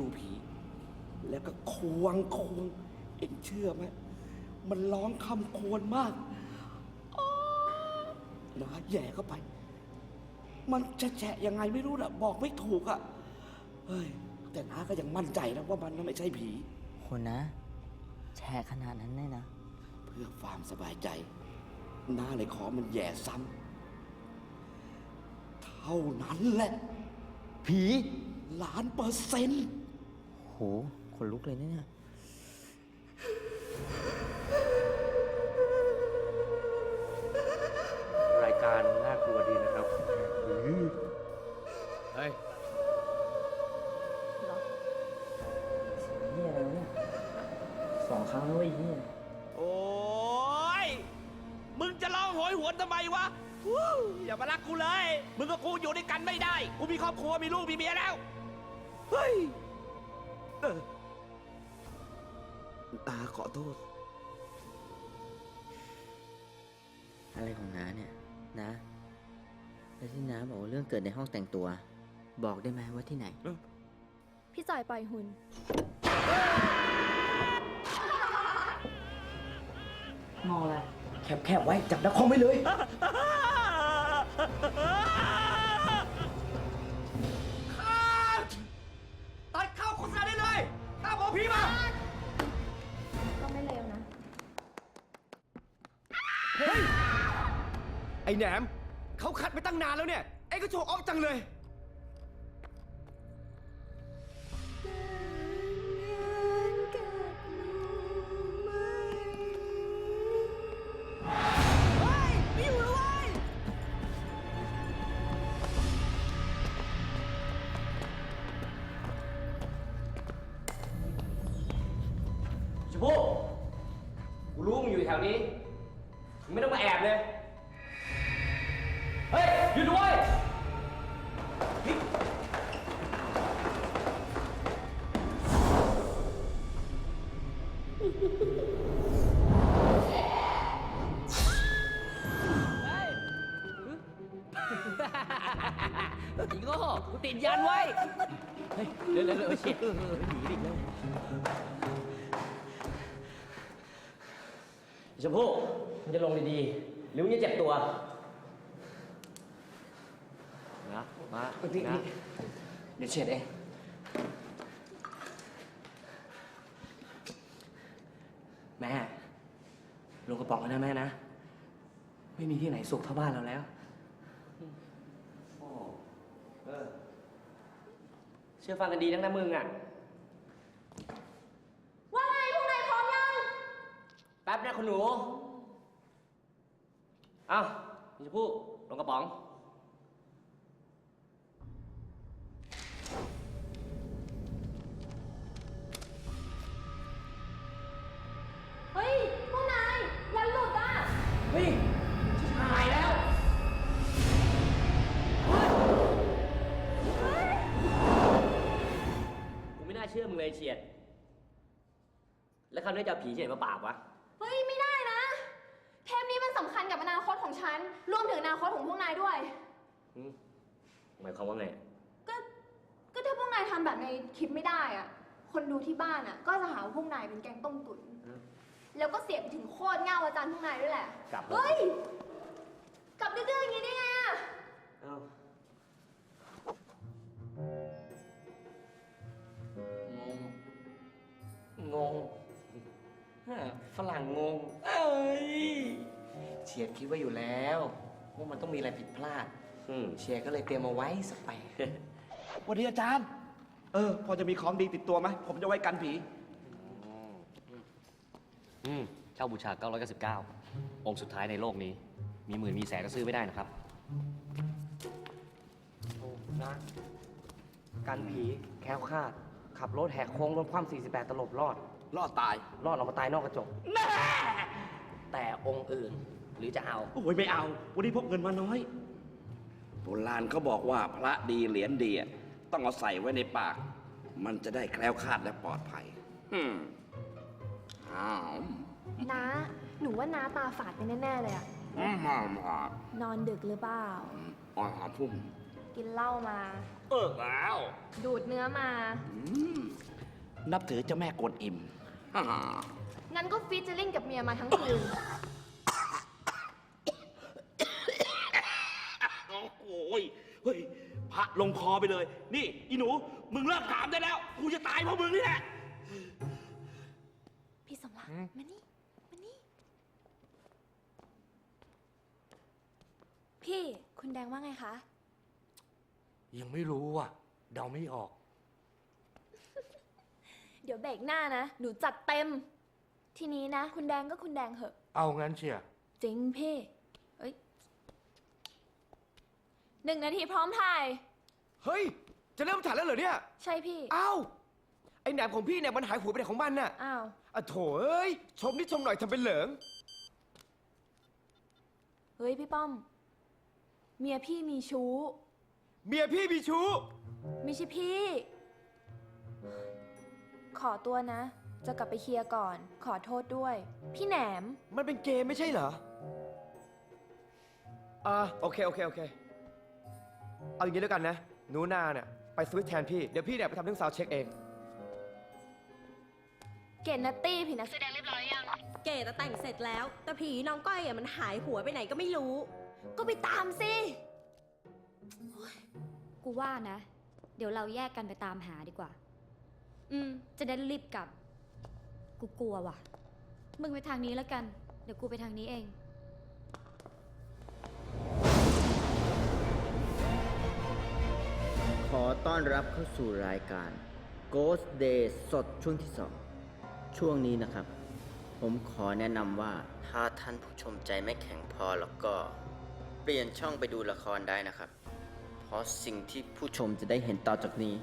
ดูผี แล้วก็ควงควงเอ็งเชื่อไหมมันร้องคำควรมากอ้าวนะแย่เข้าไป มันจะแฉะยังไงไม่รู้นะบอกไม่ถูกอะ่ะเฮ้ยแต่น้าก็ยังมั่นใจนะว่ามันไม่ใช่ผีคุณนะแชร์ขนาดนั้นเลยนะ เพื่อความสบายใจน้าเลยขอมันแย่ซ้ำเท่านั้นแหละ ผีล้านเปอร์เซ็นต์โหขนลุกเลยนะเนี่ยรายการน่ากลัวดีนะครับเฮ้ยเฮียอะไรวะเนี่ยสองครั้งแล้วไอ้เฮียโอ้ย มึงจะร้องโหยหวนทำไมวะวู้อย่ามารักกูเลย มึงกับกูอยู่ด้วยกันไม่ได้ กูมีครอบครัวมีลูกมีเมียแล้ว เฮ้ย แล้วที่น้าบอกว่าเรื่องเกิดในห้องแต่งตัว บอกได้ไหมว่าที่ไหน พี่จอยปล่อยหุ่น มองอะไร แคบๆไว้ จับนักคอมไว้เลย ตัดเข้าโฆษณาได้เลยตามหมอพี่มา ก็ไม่เลวนะ ไอ้แหนมเขาคัด ไปตั้งนานแล้วเนี่ยไอ้ก็โชว์ออฟจังเลยชมพู่กูรู้มึงอยู่แถวนี้ อีโง่กูติดยันไว้ เฮ้ยเร็วเร็วเร็วเฉียดเออเออหนีดิเร็วชมพู่มันจะลงดีๆ หรือมันจะเจ็บตัว นะ มา นี่นะนี่เดี๋ยวเช็ดเอง แม่ ลงกระป๋องแล้ว นะแม่นะ ไม่มีที่ไหนสุกเท่าบ้านเราแล้ว เออ เชื่อฟังกันดีนักนะมึงอะ ว่าไงพวกนายพร้อมยังแป๊บนะคุณหนู เอ้าพี่ชมพู่ลงกระป๋อง เชื่อมึงเลยเฉียด แล้วคำนี้จะเอาผีเฉียดมาปราบวะ เฮ้ย ไม่ได้นะ เทปนี้มันสำคัญกับอนาคตของฉัน รวมถึงอนาคตของพวกนายด้วยหืมหมายความว่าไง ก็ ก็ถ้าพวกนายทำแบบในคลิปไม่ได้อะคนดูที่บ้านอะก็จะหาว่าพวกนายเป็นแก๊งต้มตุ๋นอืมแล้วก็เสียไปถึงโคตรเง่าอาจารย์พวกนายด้วยแหละกลับเลยเฮ้ย กลับดื้อๆอย่างนี้ได้ไงอะเอ้า งงงงฮะฝรั่งงง เอ้ยเชียร์คิดว่าอยู่แล้วว่ามันต้องมีอะไรผิดพลาด อืมเชียร์ก็เลยเตรียมมาไว้สเปรย์สวัสดีอาจารย์ เออ พอจะมีของดีติดตัวไหม ผมจะไว้กันผี อืมเช่าบูชา 999 องค์สุดท้ายในโลกนี้ มีหมื่นมีแสนก็ซื้อไม่ได้นะครับ นะกันผี แคล้วคลาด ขับรถแหกโค้งรถคว่ำ48 ตลบรอด รอดตายรอดออกมาตายนอกกระจกแต่องค์อื่นหรือจะเอา โอ้ยไม่เอา วันนี้พกเงินมาน้อย โบราณเขาบอกว่าพระดีเหรียญดีอะต้องเอาใส่ไว้ในปาก มันจะได้แคล้วคลาดและปลอดภัย อืมอ้าวน้า หนูว่าน้าตาฝาดไปแน่ๆเลยอะอืมมามานอนดึกหรือเปล่าอ่อนหอมพุ่มกินเหล้ามา เออแล้ว ดูดเนื้อมา นับถือเจ้าแม่กวนอิม งั้นก็ฟีเจอริ่งกับเมียมาทั้งคืน โอ้โหยเฮ้ยพระลงคอไปเลย นี่อีหนู มึงเลิกถามได้แล้ว กูจะตายเพราะมึงนี่แหละ พี่สมรักมานี่มานี่ พี่คุณแดงว่าไงคะ ยังไม่รู้ว่ะ เดาไม่ออก เดี๋ยวเบรกหน้านะ หนูจัดเต็ม ทีนี้นะ คุณแดงก็คุณแดงเหอะ เอางั้นเชียร์จริงพี่เอ้ยหนึ่งนาทีพร้อมถ่าย เฮ้ย จะเริ่มถ่ายแล้วเหรอเนี่ย ใช่พี่ อ้าว ไอ้แหนมของพี่เนี่ยมันหายหัวไปไหนของมันน่ะอ้าว อะโถเอ้ย ชมนิดชมหน่อยทำเป็นเหลิง เฮ้ย พี่ป้อม เมียพี่มีชู้ เมียพี่มีชู้ ไม่ใช่พี่ ขอตัวนะ จะกลับไปเคลียร์ก่อน ขอโทษด้วย พี่แหนม มันเป็นเกมไม่ใช่เหรอ อ่าโอเค โอเค โอเค เอาอย่างนี้แล้วกันนะ หนูนาเนี่ยไปสวิตช์แทนพี่ เดี๋ยวพี่เนี่ยไปทำเรื่องซาวด์เช็คเอง เกณฑ์นัตตี้พี่นักแสดงเก๋จะแต่งเสร็จแล้ว แต่ผีน้องก้อยอะมันหายหัวไปไหนก็ไม่รู้ ก็ไปตามสิกูว่านะ เดี๋ยวเราแยกกันไปตามหาดีกว่า อืม จะได้รีบกลับ กูกลัวว่ะ มึงไปทางนี้แล้วกัน เดี๋ยวกูไปทางนี้เอง ขอต้อนรับเข้าสู่รายการ Ghost Day สดช่วงที่ 2 ช่วงนี้นะครับ ผมขอแนะนำว่าถ้าท่านผู้ชมใจไม่แข็งพอแล้วก็ เปลี่ยนช่องไปดูละครได้นะครับ เพราะสิ่งที่ผู้ชมจะได้เห็นต่อจากนี้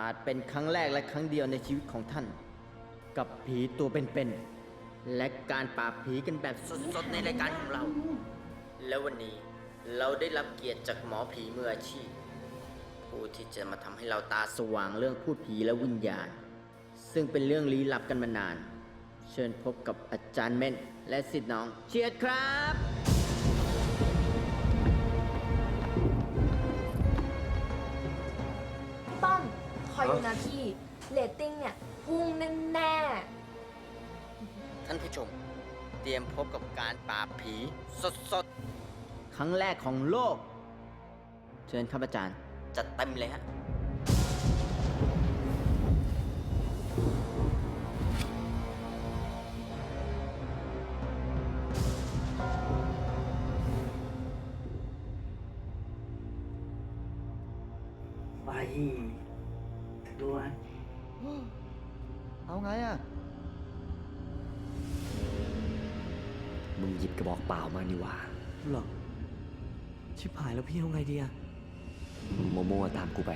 อาจเป็นครั้งแรกและครั้งเดียวในชีวิตของท่าน กับผีตัวเป็นๆและการปราบผีกันแบบสดๆในรายการของเรา และวันนี้เราได้รับเกียรติจากหมอผีมืออาชีพ ผู้ที่จะมาทำให้เราตาสว่างเรื่องพูดผีและวิญญาณ ซึ่งเป็นเรื่องลี้ลับกันมานาน เชิญพบกับอาจารย์เม่นและสิทธิ์น้องเชียร์ครับ คอยดูนะพี่เรตติ้งเนี่ยพุ่งแน่ๆท่านผู้ชม เตรียมพบกับการปราบผี สดๆครั้งแรกของโลก เชิญครับอาจารย์จัดเต็มเลยฮะ หยิบกระบอกเปล่ามานี่หว่าหรอชิบหายแล้วพี่เอาไงดีอะมึงโมๆตามกูไป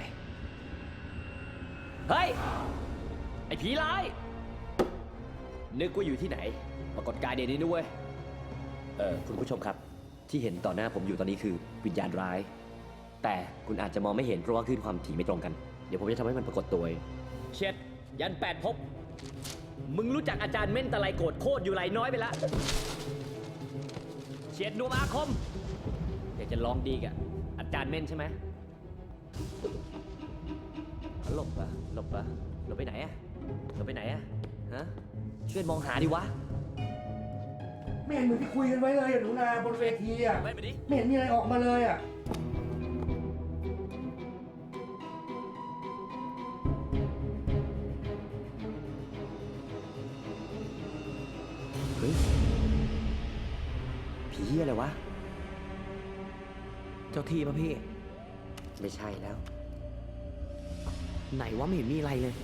เฮ้ย ไอ้ผีร้าย นึกว่าอยู่ที่ไหน ปรากฏกายเดนนี้ด้วย เออคุณผู้ชมครับ ที่เห็นต่อหน้าผมอยู่ตอนนี้คือวิญญาณร้าย แต่คุณอาจจะมองไม่เห็นเพราะว่าคลื่นความถี่ไม่ตรงกัน เดี๋ยวผมจะทำให้มันปรากฏตัวเองเช็ดยันแปดภพบ มึงรู้จักอาจารย์เม่นตะไลโกรธโคตรอยู่ไหลน้อยไปละ เฉียดดวงอาคมอยากจะลองดีกับอาจารย์เม่นใช่ไหมหลบอะหลบอะหลบไปไหนอะหลบไปไหนอะฮะ ช่วยมองหาดิวะ ไม่เห็นเหมือนที่คุยกันไว้เลยอะหนูนาบนเวทีอะไปไปดิ ไม่เห็นมีอะไรออกมาเลยอะ ไหนวะไม่เห็นมีอะไรเลย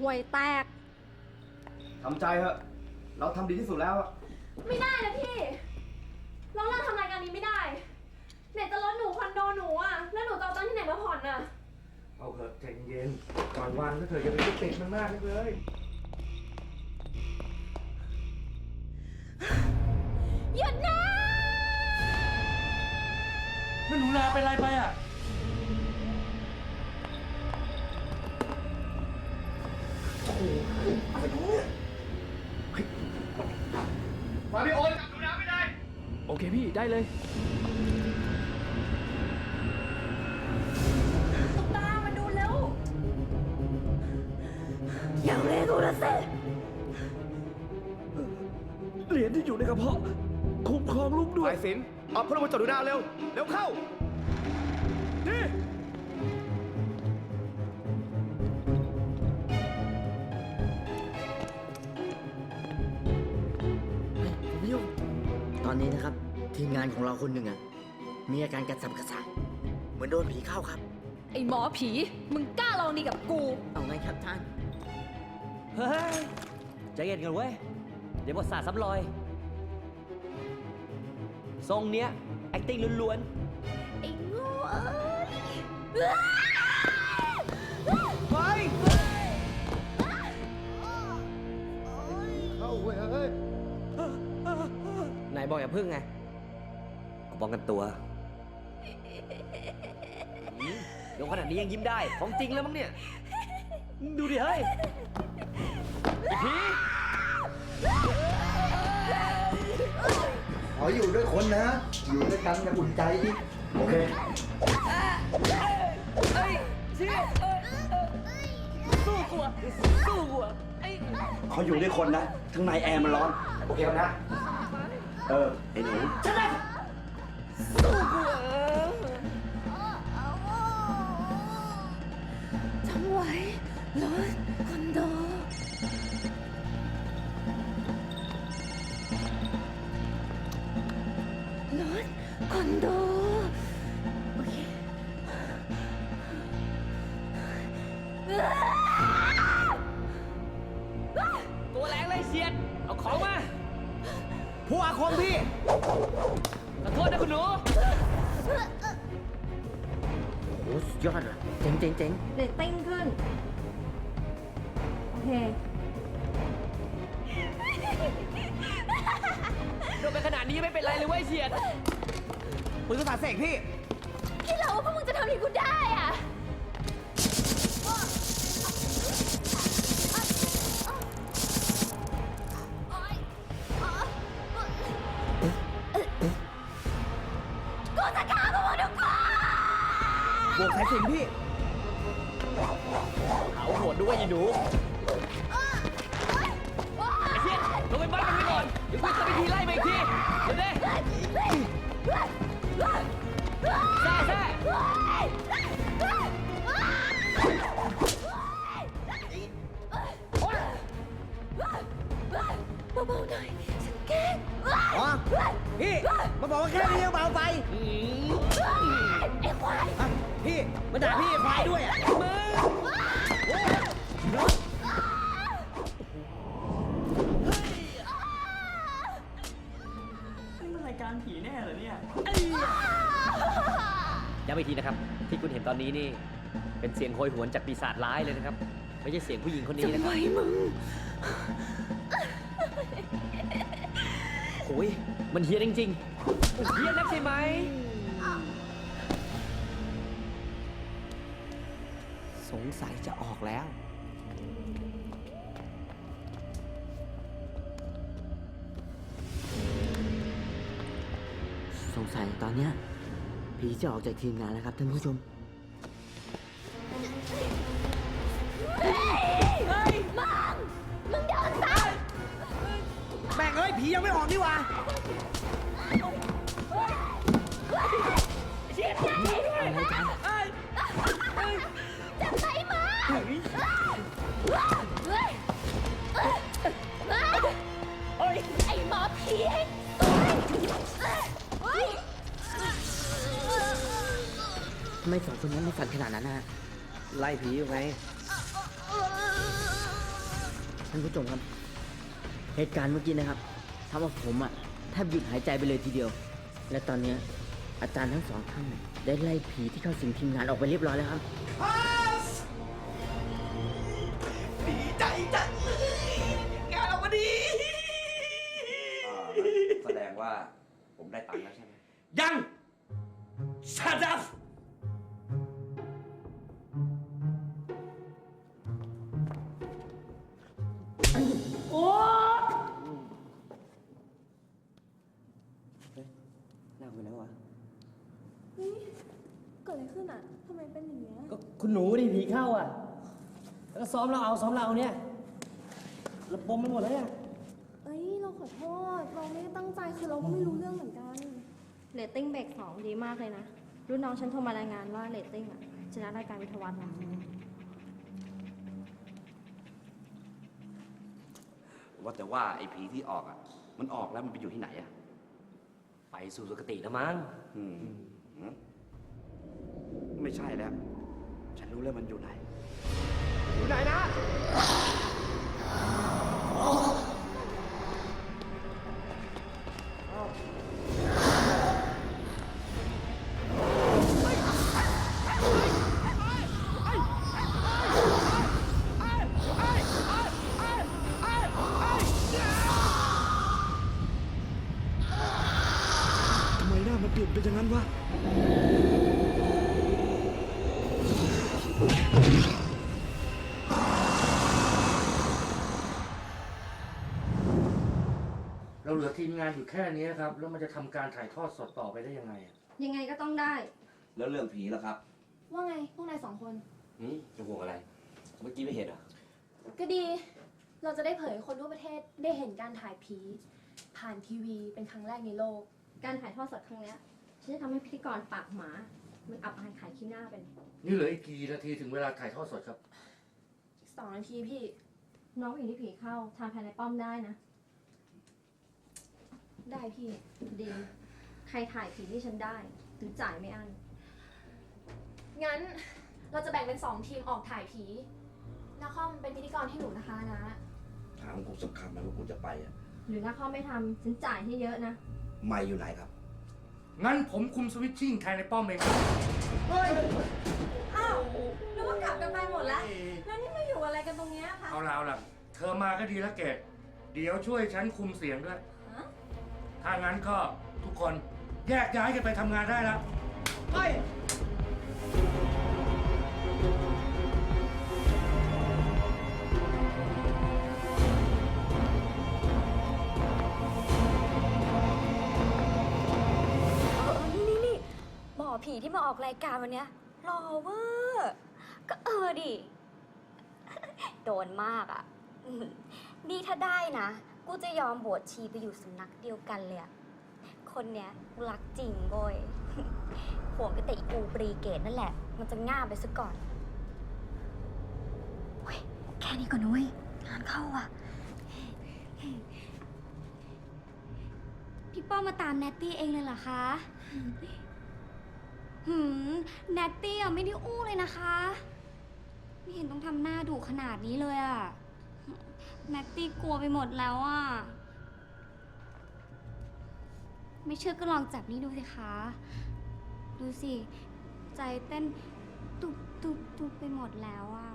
ห่วยแตก ทำใจเถอะเราทำดีที่สุดแล้วอะไม่ได้นะพี่ เราเลิกทำรายการนี้ไม่ได้ ไหนจะลดหนูคอนโดหนูอะแล้วหนูจะเอาตังค์ที่ไหนมาผ่อนอะเอาเถอะใจเย็นก่อนวางก็เถอะอย่าไปยึดติดมันมากนักเลย แม่หนูนาเป็นไรไปอะ มาพี่โอนจับหนูนาไม่ได้ โอเคพี่ได้เลย สายสินเอาพวกเรามาจดดูดาวเร็ว เร็วเข้านี่ผมพี่ยงตอนนี้นะครับ ทีมงานของเราคนหนึ่งอะมีอาการกระสับกระส่ายเหมือนโดนผีเข้าครับ ไอ้หมอผี มึงกล้าลองดีกับกู เอาไงครับท่าน เฮ้ยใจเย็นกันเว้ย เดี๋ยวบทศาสตร์ซ้ำรอย ทรงเนี้ย acting ล้วนไอ้โง่เอ้ยไปเข้าเว้ยเฮ้ยไหนบอกอย่าพึ่งไงๆกูป้องกันตัวอืมเดี๋ยวขนาดนี้ยังยิ้มได้ ของจริงแล้วมั้งเนี่ย ดูดิเฮ้ยไอ้ผีข ออยู่ด้วยคนนะ อยู่ด้วยกันอย่าอุ่นใจดิโอเคสู้กูอะสู้กูอะไอ้เขาอยู่ด้วยคนนะ ทั้างในแอร์มันร้อน โอเคนะ เออ ไอ้หนูจ เลยเจ๋งเจ๋งเจ๋งเรตติ้งขึ้น โอเค โดนไปขนาดนี้ไม่เป็นไรเลยเว้ยเฉียดปืนภาษาเสกพี่คิดเหรอว่าพวกมึงจะทำอย่างกูได้อะ พี่มาบอกว่าแค่นี้ยังเบาไปไอ้ควายอะพี่มาด่าพี่ควายด้วยอะมึงย้ำอีกทีนะครับ ที่คุณเห็นตอนนี้นี่ เป็นเสียงโหยหวนจากปีศาจร้ายเลยนะครับ ไม่ใช่เสียงผู้หญิงคนนี้นะครับ โอ้ย มันเฮี้ยนจริงๆเฮี้ยนนักใช่ไหม สงสัยจะออกแล้ว สงสัยตอนเนี้ยผีจะออกจากทีมงานแล้วครับท่านผู้ชมมึงเดินตาม แม่งเอ้ยผียังไม่ออกนี่หว่าจับไปมาเฮ้ยไอ้หมอผีให้เฮ้ยทำไมสองคนนั้นไม่สั่นขนาดนั้นนะไล่ผีอยู่ไงท่านผู้ชมครับ เหตุการณ์เมื่อกี้นะครับทำเอาผมอะแทบหยุดหายใจไปเลยทีเดียว และตอนเนี้ยอาจารย์ทั้งสองท่านได้ไล่ผีที่เข้าสิงทีมงานออกไปเรียบร้อยแล้วครับ โอ้น้าคุณแล้ววะเฮ้ยเกิดอะไรขึ้นอะทำไมเป็นอย่างเงี้ยก็คุณหนูดิผีเข้าอะ แล้วก็ซ้อมเราเอาซ้อมเราเนี่ยระบมไปหมดเลยอะเอ้ยเราขอโทษ เราไม่ได้ตั้งใจคือเราก็ไม่รู้เรื่องเหมือนกันเรตติ้งเบรกสองดีมากเลยนะ รุ่นน้องฉันโทรมารายงานว่าเรตติ้งอะชนะรายการวิทยาวัฒน์นะว่าแต่ว่าไอ้ผีที่ออกอะ มันออกแล้วมันไปอยู่ที่ไหนอะ ไปสู่สุคติแล้วมั้งอืมหืมไม่ใช่แล้ว ฉันรู้แล้วมันอยู่ไหน อยู่ไหนนะ เราเหลือทีมงานอยู่แค่นี้ครับ แล้วมันจะทำการถ่ายทอดสดต่อไปได้ยังไงอะยังไงก็ต้องได้ แล้วเรื่องผีล่ะครับว่าไงพวกนายสองคน หืมจะห่วงอะไร เมื่อกี้ไม่เห็นเหรอก็ดี เราจะได้เผยให้คนทั่วประเทศได้เห็นการถ่ายผี ผ่านทีวีเป็นครั้งแรกในโลก การถ่ายทอดสดครั้งเนี้ยฉันจะทำให้พิธีกรปากหมา มันอับอายขายขี้หน้าเป็นนี่เหลืออีกกี่นาทีถึงเวลาถ่ายทอดสดครับสองนาทีพี่ น้องผู้หญิงที่ผีเข้าทานภายในป้อมได้นะ ได้พี่ดีมใครถ่ายผีที่ฉันได้หรือจ่ายไม่อั้นงั้นเราจะแบ่งเป็นสองทีมออกถ่ายผีนาคอมเป็นพิธีกรให้หนูนะคะนะ ถามกูสักคำไหมว่ากูจะไปอะหรือถ้าเขาไม่ทำฉันจ่ายให้เยอะนะ ไม่อยู่ไหนครับ งั้นผมคุมสวิตชิ่งแทนในป้อมเองครับอ้าวนึกว่ากลับกันไปหมดแล้ว แล้วนี่มาอยู่อะไรกันตรงเนี้ยคะ เอาละเอาละเธอมาก็ดีแล้วเกดเดี๋ยวช่วยฉันคุมเสียงด้วยฮะ ถ้างั้นก็ทุกคนแยกย้ายกันไปทำงานได้แล้วเออนี่นี่นี่หมอผีที่มาออกรายการวันเนี้ยหล่อเวอร์ก็เออดิ โดนมากอะ นี่ถ้าได้นะ กูจะยอมบวชชีไปอยู่สำนักเดียวกันเลยอะคนเนี้ยกูรักจริงโว้ย ห่วงก็แต่อีกูปรีเกตนั่นแหละ มันจะง่ามไปซะก่อนเฮ้ยแค่นี้ก่อนนุ้ยงานเข้าอะ พี่ป้อมมาตามแนตตี้เองเลยเหรอคะ หืมแนตตี้อะไม่ได้อู้เลยนะคะ ไม่เห็นต้องทำหน้าดุขนาดนี้เลยอะ แนตตี้กลัวไปหมดแล้วอะ ไม่เชื่อก็ลองจับนี่ดูสิคะ ดูสิ ใจเต้นตุบตุบตุบไปหมดแล้วอะ